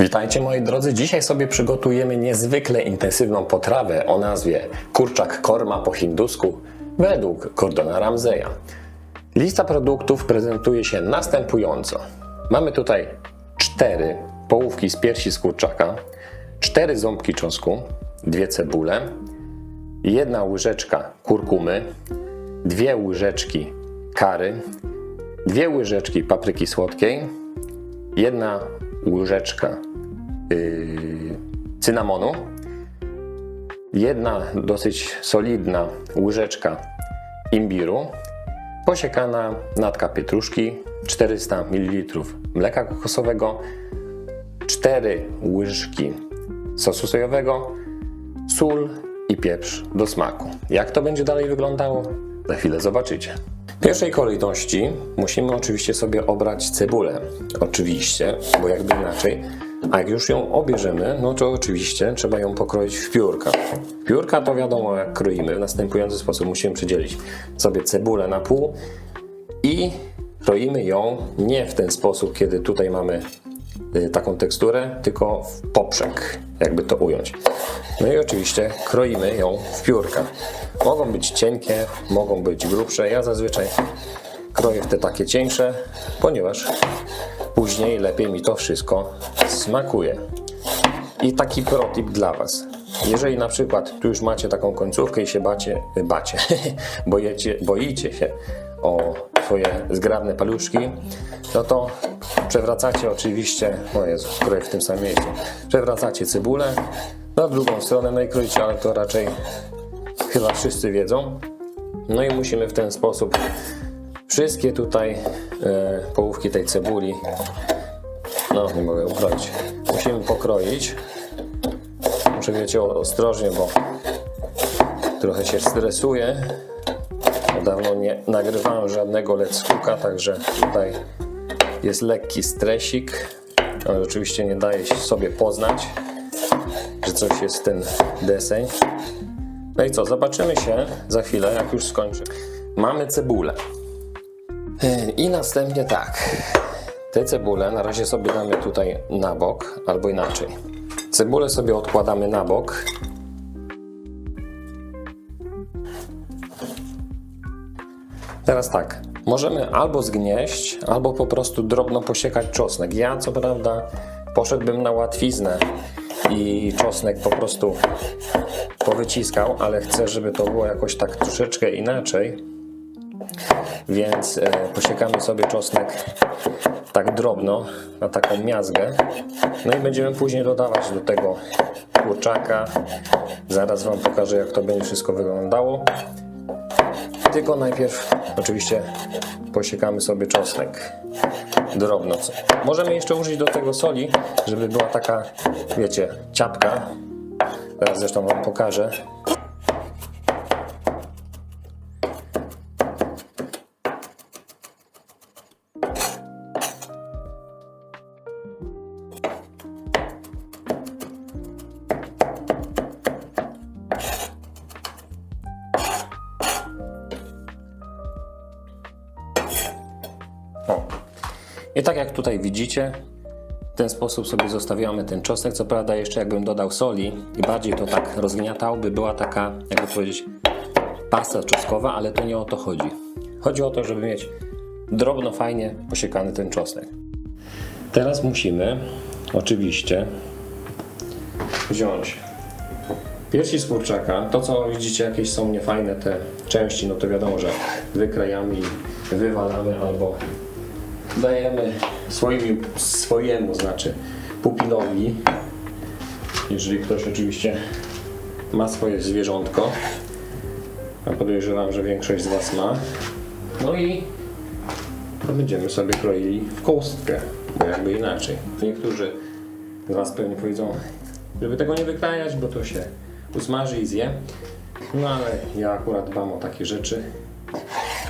Witajcie moi drodzy. Dzisiaj sobie przygotujemy niezwykle intensywną potrawę o nazwie kurczak korma po hindusku według Gordona Ramseya. Lista produktów prezentuje się następująco. Mamy tutaj cztery połówki z piersi z kurczaka, cztery ząbki czosnku, dwie cebule, jedna łyżeczka kurkumy, dwie łyżeczki kary, dwie łyżeczki papryki słodkiej, jedna łyżeczka yy, cynamonu, jedna dosyć solidna łyżeczka imbiru, posiekana natka pietruszki, 400 ml mleka kokosowego, 4 łyżki sosu sojowego, sól i pieprz do smaku. Jak to będzie dalej wyglądało? Za chwilę zobaczycie. W pierwszej kolejności musimy oczywiście sobie obrać cebulę. Oczywiście, bo jakby inaczej. A jak już ją obierzemy, no to oczywiście trzeba ją pokroić w piórka. Piórka to wiadomo jak kroimy. W następujący sposób musimy przydzielić sobie cebulę na pół i kroimy ją nie w ten sposób, kiedy tutaj mamy y, taką teksturę, tylko w poprzek, jakby to ująć. No i oczywiście kroimy ją w piórka. Mogą być cienkie, mogą być grubsze. Ja zazwyczaj kroję w te takie cieńsze, ponieważ później lepiej mi to wszystko smakuje. I taki protip dla Was. Jeżeli na przykład tu już macie taką końcówkę i się bacie, bacie, bojecie, boicie się o swoje zgrabne paluszki, no to przewracacie oczywiście, o Jezu, kroję w tym samym miejscu, przewracacie cebulę na drugą stronę, no i kroicie, ale to raczej chyba wszyscy wiedzą. No i musimy w ten sposób wszystkie tutaj e, połówki tej cebuli, no nie mogę ukroić, musimy pokroić. Muszę wiecie ostrożnie, bo trochę się stresuję. Dawno nie nagrywałem żadnego let's cooka, także tutaj jest lekki stresik, ale oczywiście nie daje się sobie poznać, że coś jest ten deseń. No i co, zobaczymy się za chwilę, jak już skończę. Mamy cebulę. I następnie tak. Te cebule na razie sobie damy tutaj na bok, albo inaczej. Cebulę sobie odkładamy na bok. Teraz tak, możemy albo zgnieść, albo po prostu drobno posiekać czosnek. Ja co prawda poszedłbym na łatwiznę i czosnek po prostu powyciskał, ale chcę, żeby to było jakoś tak troszeczkę inaczej. Więc e, posiekamy sobie czosnek tak drobno, na taką miazgę. No i będziemy później dodawać do tego kurczaka. Zaraz Wam pokażę, jak to będzie wszystko wyglądało. Tylko najpierw oczywiście posiekamy sobie czosnek drobno. Możemy jeszcze użyć do tego soli, żeby była taka, wiecie, ciapka. Teraz zresztą Wam pokażę. Tak jak tutaj widzicie, w ten sposób sobie zostawiamy ten czosnek. Co prawda jeszcze jakbym dodał soli i bardziej to tak rozgniatał, by była taka, jakby powiedzieć, pasta czosnkowa, ale to nie o to chodzi. Chodzi o to, żeby mieć drobno, fajnie posiekany ten czosnek. Teraz musimy oczywiście wziąć piersi z kurczaka. To co widzicie, jakieś są niefajne te części, no to wiadomo, że wykrajamy i wywalamy albo dajemy swoimi, swojemu, znaczy pupilowi, jeżeli ktoś oczywiście ma swoje zwierzątko, a podejrzewam, że większość z Was ma. No i będziemy sobie kroili w kostkę, bo jakby inaczej. Niektórzy z Was pewnie powiedzą, żeby tego nie wykrajać, bo to się usmaży i zje. No ale ja akurat dbam o takie rzeczy,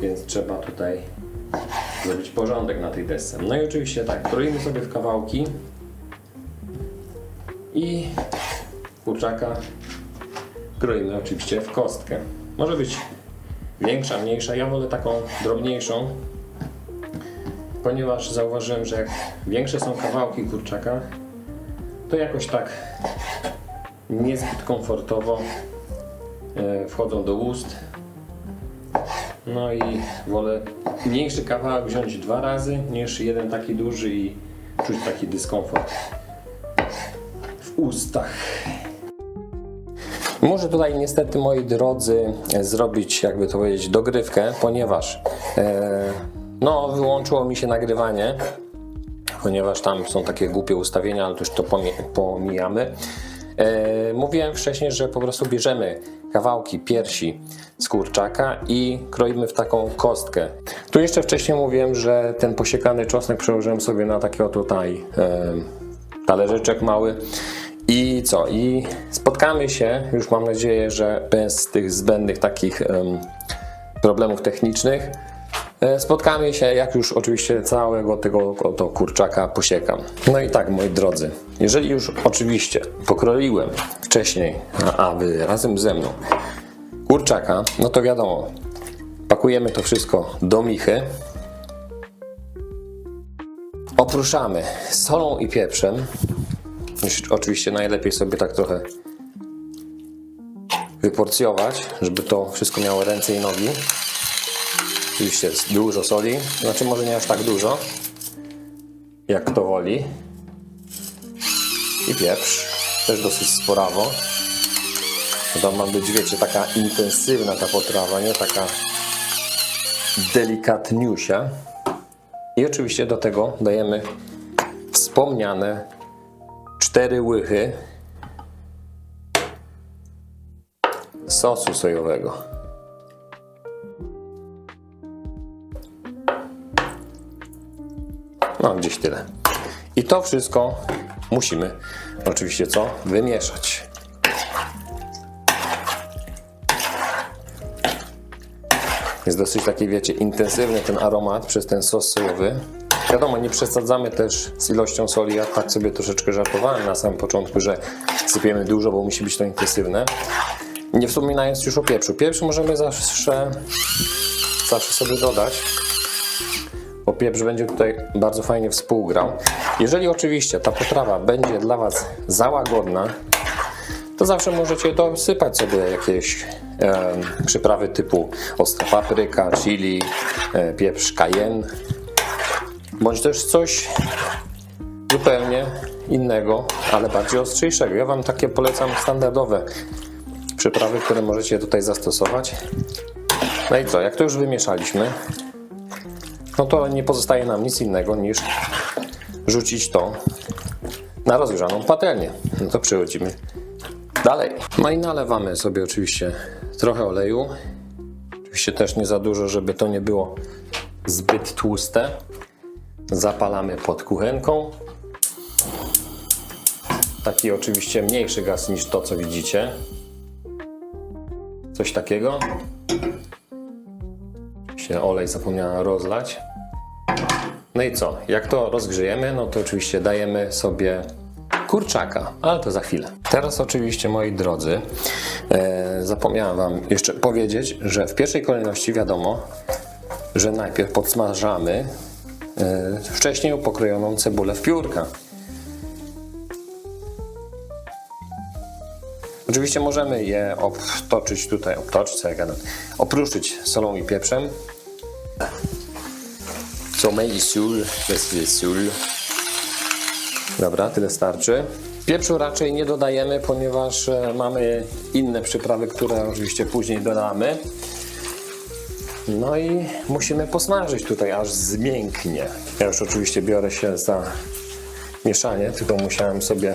więc trzeba tutaj zrobić porządek na tej desce. No i oczywiście tak, kroimy sobie w kawałki i kurczaka kroimy oczywiście w kostkę. Może być większa, mniejsza. Ja wolę taką drobniejszą, ponieważ zauważyłem, że jak większe są kawałki kurczaka, to jakoś tak niezbyt komfortowo e, wchodzą do ust. No i wolę mniejszy kawałek wziąć dwa razy niż jeden taki duży i czuć taki dyskomfort w ustach. Muszę tutaj niestety, moi drodzy, zrobić, jakby to powiedzieć, dogrywkę, ponieważ e, no, wyłączyło mi się nagrywanie, ponieważ tam są takie głupie ustawienia, ale to już to pomijamy. E, mówiłem wcześniej, że po prostu bierzemy kawałki piersi z kurczaka i kroimy w taką kostkę. Tu jeszcze wcześniej mówiłem, że ten posiekany czosnek przełożyłem sobie na taki oto tutaj e, talerzyczek mały. I co? I spotkamy się, już mam nadzieję, że bez tych zbędnych takich em, problemów technicznych. E, Spotkamy się, jak już oczywiście całego tego oto kurczaka posiekam. No i tak, moi drodzy, jeżeli już oczywiście pokroiłem wcześniej, a, wy razem ze mną, kurczaka, no to wiadomo, pakujemy to wszystko do michy. Opruszamy solą i pieprzem. Oczywiście najlepiej sobie tak trochę wyporcjować, żeby to wszystko miało ręce i nogi. Oczywiście jest dużo soli, znaczy może nie aż tak dużo, jak kto woli. I pieprz, też dosyć sporawo. To ma być, wiecie, taka intensywna ta potrawa, nie taka delikatniusia. I oczywiście do tego dajemy wspomniane cztery łychy sosu sojowego. No, gdzieś tyle. I to wszystko musimy oczywiście co? Wymieszać. Jest dosyć taki, wiecie, intensywny ten aromat przez ten sos sojowy. Wiadomo, nie przesadzamy też z ilością soli. Ja tak sobie troszeczkę żartowałem na samym początku, że sypiemy dużo, bo musi być to intensywne. Nie wspominając już o pieprzu. Pieprz możemy zawsze, zawsze sobie dodać, bo pieprz będzie tutaj bardzo fajnie współgrał. Jeżeli oczywiście ta potrawa będzie dla Was za łagodna, to zawsze możecie dosypać sobie jakieś e, przyprawy typu ostra papryka, chili, e, pieprz cayenne, bądź też coś zupełnie innego, ale bardziej ostrzejszego. Ja Wam takie polecam standardowe przyprawy, które możecie tutaj zastosować. No i co, jak to już wymieszaliśmy, no to nie pozostaje nam nic innego niż rzucić to na rozgrzaną patelnię. No to przechodzimy dalej. No i nalewamy sobie oczywiście trochę oleju. Oczywiście też nie za dużo, żeby to nie było zbyt tłuste. Zapalamy pod kuchenką. Taki oczywiście mniejszy gaz niż to, co widzicie. Coś takiego. Się olej zapomniałem rozlać. No i co? Jak to rozgrzejemy, no to oczywiście dajemy sobie kurczaka, ale to za chwilę. Teraz oczywiście, moi drodzy, e, zapomniałem Wam jeszcze powiedzieć, że w pierwszej kolejności wiadomo, że najpierw podsmażamy e, wcześniej pokrojoną cebulę w piórka. Oczywiście możemy je obtoczyć tutaj, obtoczyć, co ja gadam, opruszyć solą i pieprzem. Sommeil i sól, bez sól. Dobra, tyle starczy. Pieprzu raczej nie dodajemy, ponieważ e, mamy inne przyprawy, które oczywiście później dodamy. No i musimy posmażyć tutaj, aż zmięknie. Ja już oczywiście biorę się za mieszanie, tylko musiałem sobie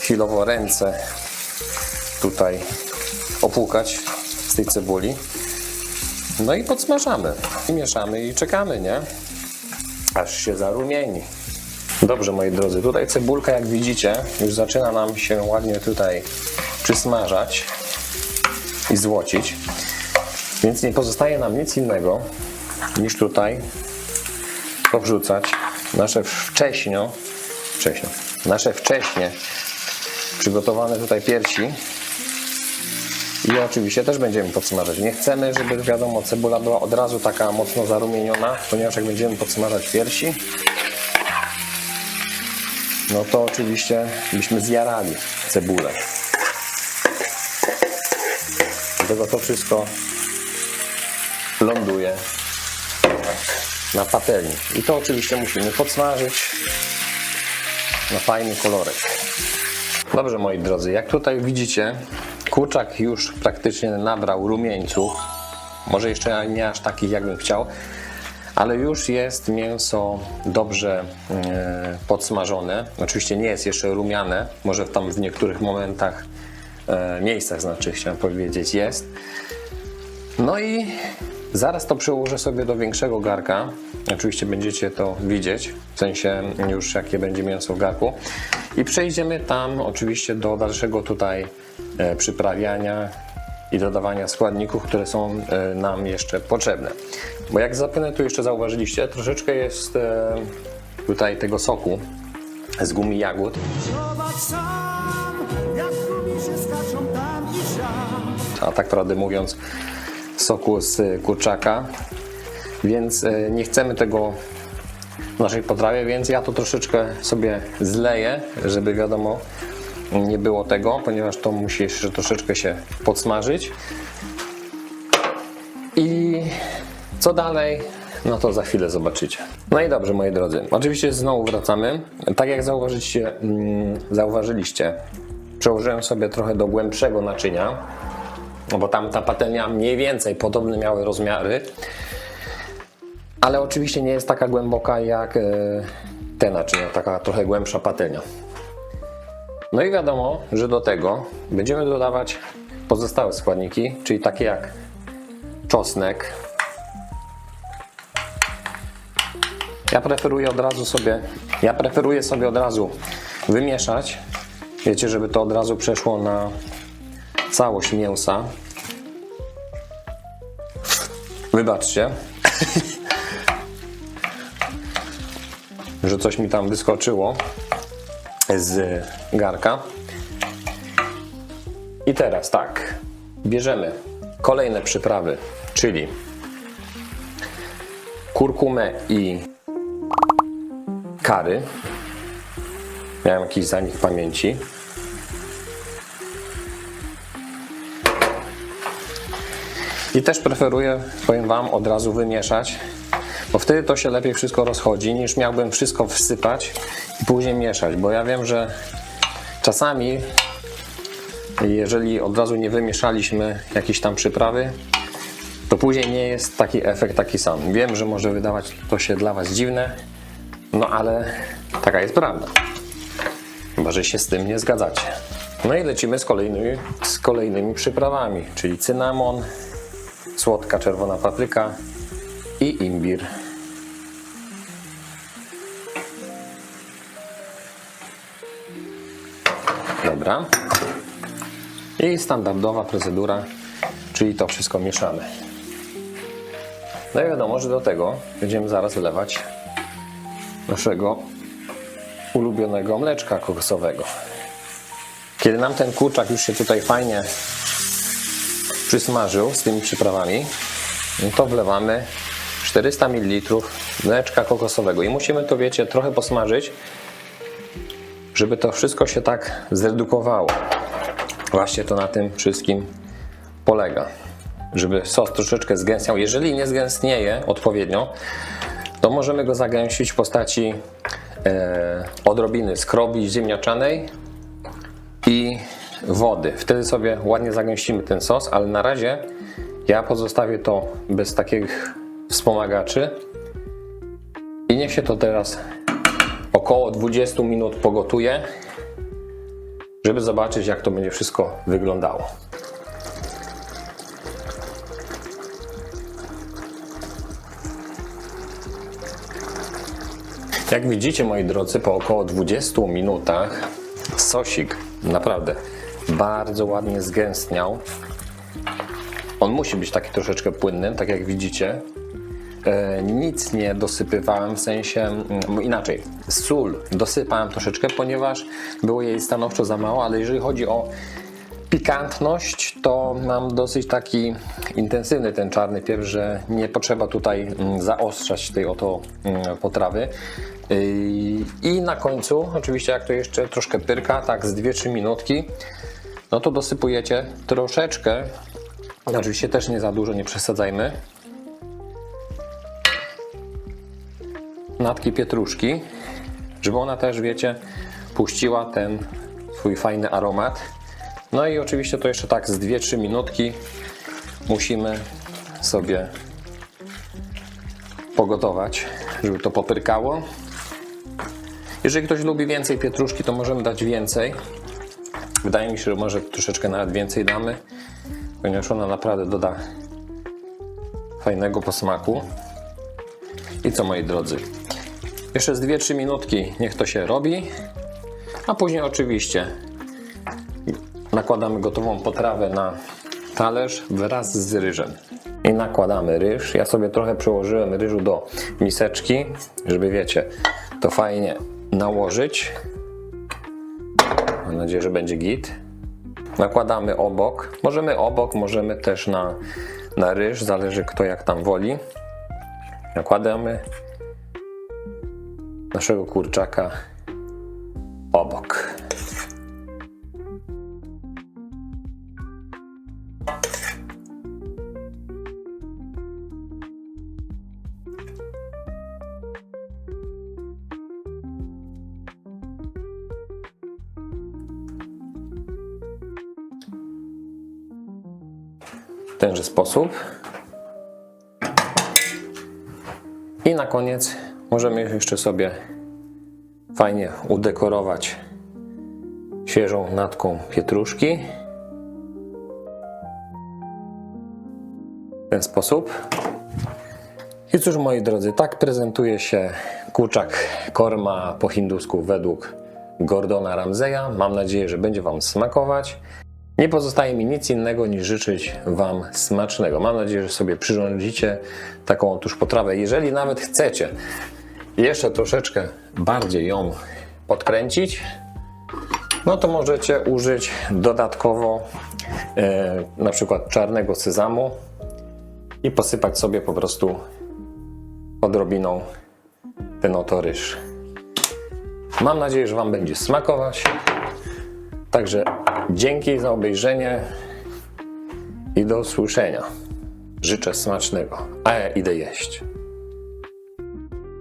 chwilowo ręce tutaj opłukać z tej cebuli. No i podsmażamy. I mieszamy i czekamy, nie? Aż się zarumieni. Dobrze, moi drodzy, tutaj cebulka, jak widzicie, już zaczyna nam się ładnie tutaj przysmażać i złocić. Więc nie pozostaje nam nic innego niż tutaj powrzucać nasze wcześnio, wcześnio, nasze wcześnie przygotowane tutaj piersi i oczywiście też będziemy podsmażać. Nie chcemy, żeby wiadomo, cebula była od razu taka mocno zarumieniona, ponieważ jak będziemy podsmażać piersi, no to oczywiście byśmy zjarali cebulę. Dlatego to wszystko ląduje na patelni. I to oczywiście musimy podsmażyć na fajny kolorek. Dobrze moi drodzy, jak tutaj widzicie, kurczak już praktycznie nabrał rumieńców. Może jeszcze nie aż takich jakbym chciał, ale już jest mięso dobrze e, podsmażone. Oczywiście nie jest jeszcze rumiane, może tam w niektórych momentach, e, miejscach znaczy chciałem powiedzieć jest. No i zaraz to przełożę sobie do większego garka. Oczywiście będziecie to widzieć, w sensie już jakie będzie mięso w garku. I przejdziemy tam oczywiście do dalszego tutaj przyprawiania i dodawania składników, które są e, nam jeszcze potrzebne. Bo jak zapewne tu jeszcze zauważyliście, troszeczkę jest e, tutaj tego soku z gumi jagód. A tak prawdę mówiąc soku z kurczaka, więc e, nie chcemy tego w naszej potrawie, więc ja to troszeczkę sobie zleję, żeby wiadomo nie było tego, ponieważ to musi jeszcze troszeczkę się podsmażyć. I co dalej? No to za chwilę zobaczycie. No i dobrze, moi drodzy. Oczywiście znowu wracamy. Tak jak zauważyliście, mm, zauważyliście przełożyłem sobie trochę do głębszego naczynia, bo tam ta patelnia mniej więcej podobne miały rozmiary, ale oczywiście nie jest taka głęboka jak e, te naczynia, taka trochę głębsza patelnia. No i wiadomo, że do tego będziemy dodawać pozostałe składniki, czyli takie jak czosnek. Ja preferuję od razu sobie, ja preferuję sobie od razu wymieszać. Wiecie, żeby to od razu przeszło na całość mięsa. Wybaczcie, że coś mi tam wyskoczyło z garka. I teraz tak, bierzemy kolejne przyprawy, czyli kurkumę i kary. Miałem jakiś zanik pamięci. I też preferuję, powiem Wam, od razu wymieszać, bo wtedy to się lepiej wszystko rozchodzi, niż miałbym wszystko wsypać później mieszać, bo ja wiem, że czasami, jeżeli od razu nie wymieszaliśmy jakiejś tam przyprawy, to później nie jest taki efekt taki sam. Wiem, że może wydawać to się dla Was dziwne, no ale taka jest prawda. Chyba, że się z tym nie zgadzacie. No i lecimy z kolejnymi, z kolejnymi przyprawami, czyli cynamon, słodka czerwona papryka i imbir. I standardowa procedura, czyli to wszystko mieszamy. No i wiadomo, że do tego będziemy zaraz wlewać naszego ulubionego mleczka kokosowego. Kiedy nam ten kurczak już się tutaj fajnie przysmażył z tymi przyprawami, no to wlewamy 400 ml mleczka kokosowego i musimy to, wiecie, trochę posmażyć, żeby to wszystko się tak zredukowało. Właśnie to na tym wszystkim polega. Żeby sos troszeczkę zgęstniał. Jeżeli nie zgęstnieje odpowiednio, to możemy go zagęścić w postaci e, odrobiny skrobi ziemniaczanej i wody. Wtedy sobie ładnie zagęścimy ten sos, ale na razie ja pozostawię to bez takich wspomagaczy i niech się to teraz około 20 minut pogotuje, żeby zobaczyć jak to będzie wszystko wyglądało. Jak widzicie, moi drodzy, po około 20 minutach sosik naprawdę bardzo ładnie zgęstniał. On musi być taki troszeczkę płynny, tak jak widzicie. E, nic nie dosypywałem, w sensie mm, inaczej. Sól dosypałem troszeczkę, ponieważ było jej stanowczo za mało, ale jeżeli chodzi o pikantność, to mam dosyć taki intensywny ten czarny pieprz, że nie potrzeba tutaj mm, zaostrzać tej oto mm, potrawy. Yy, I na końcu, oczywiście jak to jeszcze troszkę pyrka, tak z 2-3 minutki, no to dosypujecie troszeczkę, oczywiście też nie za dużo, nie przesadzajmy, natki pietruszki, żeby ona też, wiecie, puściła ten swój fajny aromat. No i oczywiście to jeszcze tak z 2-3 minutki musimy sobie pogotować, żeby to popyrkało. Jeżeli ktoś lubi więcej pietruszki, to możemy dać więcej. Wydaje mi się, że może troszeczkę nawet więcej damy, ponieważ ona naprawdę doda fajnego posmaku. I co moi drodzy? Jeszcze z 2-3 minutki niech to się robi, a później oczywiście nakładamy gotową potrawę na talerz wraz z ryżem. I nakładamy ryż. Ja sobie trochę przełożyłem ryżu do miseczki, żeby wiecie, to fajnie nałożyć. Mam nadzieję, że będzie git. Nakładamy obok. Możemy obok, możemy też na, na ryż, zależy kto jak tam woli. Nakładamy naszego kurczaka obok. W tenże sposób. I na koniec możemy jeszcze sobie fajnie udekorować świeżą natką pietruszki. W ten sposób. I cóż moi drodzy, tak prezentuje się kurczak korma po hindusku według Gordona Ramseya. Mam nadzieję, że będzie Wam smakować. Nie pozostaje mi nic innego niż życzyć Wam smacznego. Mam nadzieję, że sobie przyrządzicie taką otóż potrawę. Jeżeli nawet chcecie jeszcze troszeczkę bardziej ją podkręcić, no to możecie użyć dodatkowo e, na przykład czarnego sezamu i posypać sobie po prostu odrobiną ten oto ryż. Mam nadzieję, że Wam będzie smakować. Także dzięki za obejrzenie i do usłyszenia. Życzę smacznego, a ja idę jeść.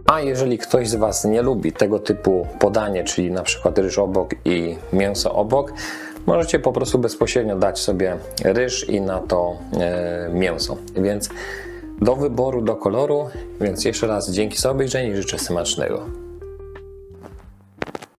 A jeżeli ktoś z Was nie lubi tego typu podanie, czyli na przykład ryż obok i mięso obok, możecie po prostu bezpośrednio dać sobie ryż i na to e, mięso. Więc do wyboru, do koloru. Więc jeszcze raz dzięki za obejrzenie i życzę smacznego.